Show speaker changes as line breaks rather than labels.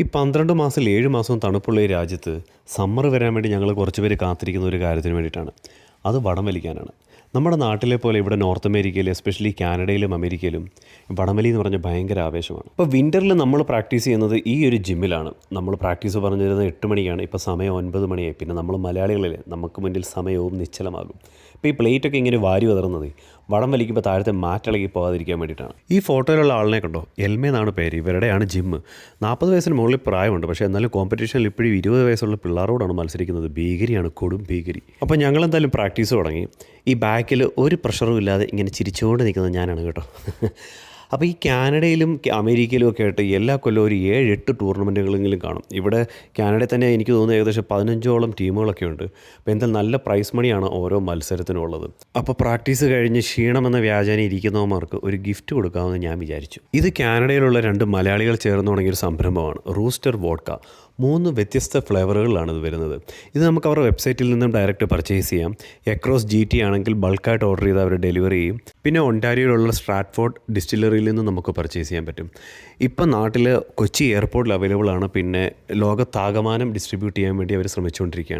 ഈ പന്ത്രണ്ട് മാസത്തിൽ ഏഴ് മാസവും തണുപ്പുള്ള ഈ രാജ്യത്ത് സമ്മർ വരാൻ വേണ്ടി ഞങ്ങൾ കുറച്ച് പേര് കാത്തിരിക്കുന്ന ഒരു കാര്യത്തിന് വേണ്ടിയിട്ടാണ്. അത് വടം വലിക്കാനാണ്. നമ്മുടെ നാട്ടിലെ പോലെ ഇവിടെ നോർത്ത് അമേരിക്കയിൽ എസ്പെഷ്യലി കാനഡയിലും അമേരിക്കയിലും വടമലി എന്ന് പറഞ്ഞാൽ ഭയങ്കര ആവേശമാണ്. അപ്പോൾ വിന്ററിൽ നമ്മൾ പ്രാക്ടീസ് ചെയ്യുന്നത് ഈ ഒരു ജിമ്മിലാണ് നമ്മൾ പ്രാക്ടീസ് പറഞ്ഞു പറഞ്ഞിരുന്നത് എട്ട് മണിയാണ് ഇപ്പോൾ സമയം ഒൻപത് മണിയായി. പിന്നെ നമ്മൾ മലയാളികളിൽ നമുക്ക് മുന്നിൽ സമയവും നിശ്ചലമാകും. ഇപ്പോൾ ഈ പ്ലേറ്റൊക്കെ ഇങ്ങനെ വാരി വതറുന്നത് വടം വലിക്കുമ്പോൾ താഴത്തെ മാറ്റിളകി പോകാതിരിക്കാൻ വേണ്ടിയിട്ടാണ്. ഈ ഫോട്ടോയിലുള്ള ആളിനെ കണ്ടോ? എൽമേന്നാണ് പേര്. ഇവരുടെയാണ് ജിമ്മ് നാൽപ്പത് വയസ്സിന് മുകളിൽ പ്രായമുണ്ട്. പക്ഷേ എന്നാലും കോമ്പറ്റീഷനിൽ ഇപ്പോഴും ഇരുപത് വയസ്സുള്ള പിള്ളേരോടാണ് മത്സരിക്കുന്നത്. ഭീകരിയാണ് കൊടും ഭീകരി. അപ്പോൾ ഞങ്ങൾ എന്തായാലും പ്രാക്ടീസ് തുടങ്ങി. ഈ ബാക്കിൽ ഒരു പ്രഷറും ഇല്ലാതെ ഇങ്ങനെ ചിരിച്ചുകൊണ്ട് നിൽക്കുന്നത് ഞാനാണ് കേട്ടോ. അപ്പോൾ ഈ കാനഡയിലും അമേരിക്കയിലും ഒക്കെ ആയിട്ട് എല്ലാ കൊല്ലവും ഒരു ഏഴ് എട്ട് ടൂർണമെന്റുകളെങ്കിലും കാണും. ഇവിടെ കാനഡയിൽ തന്നെ എനിക്ക് തോന്നുന്നു ഏകദേശം പതിനഞ്ചോളം ടീമുകളൊക്കെ ഉണ്ട്. അപ്പോൾ എന്തായാലും നല്ല പ്രൈസ് മണിയാണ് ഓരോ മത്സരത്തിനുള്ളത്. അപ്പോൾ പ്രാക്ടീസ് കഴിഞ്ഞ് ക്ഷീണമെന്ന വ്യാജാനം ഇരിക്കുന്നവന്മാർക്ക് ഒരു ഗിഫ്റ്റ് കൊടുക്കാമെന്ന് ഞാൻ വിചാരിച്ചു. ഇത് കാനഡയിലുള്ള രണ്ട് മലയാളികൾ ചേർന്ന് തുടങ്ങിയ ഒരു സംരംഭമാണ് റൂസ്റ്റർ വോഡ്ക മൂന്ന് വ്യത്യസ്ത ഫ്ലേവറുകളിലാണ് ഇത് വരുന്നത്. ഇത് നമുക്ക് അവരുടെ വെബ്സൈറ്റിൽ നിന്നും ഡയറക്റ്റ് പർച്ചേസ് ചെയ്യാം. എക്രോസ് ജി ടി ആണെങ്കിൽ ബൾക്കായിട്ട് ഓർഡർ ചെയ്ത് അവർ ഡെലിവറി ചെയ്യും. പിന്നെ ഒണ്ടാരിയിലുള്ള സ്ട്രാറ്റ്ഫോർഡ് ഡിസ്റ്റിലറിയിൽ നിന്ന് നമുക്ക് പർച്ചേസ് ചെയ്യാൻ പറ്റും. ഇപ്പം നാട്ടിൽ കൊച്ചി എയർപോർട്ടിൽ അവൈലബിൾ ആണ്. പിന്നെ ലോകത്താകമാനം ഡിസ്ട്രിബ്യൂട്ട് ചെയ്യാൻ വേണ്ടി അവർ ശ്രമിച്ചുകൊണ്ടിരിക്കുകയാണ്.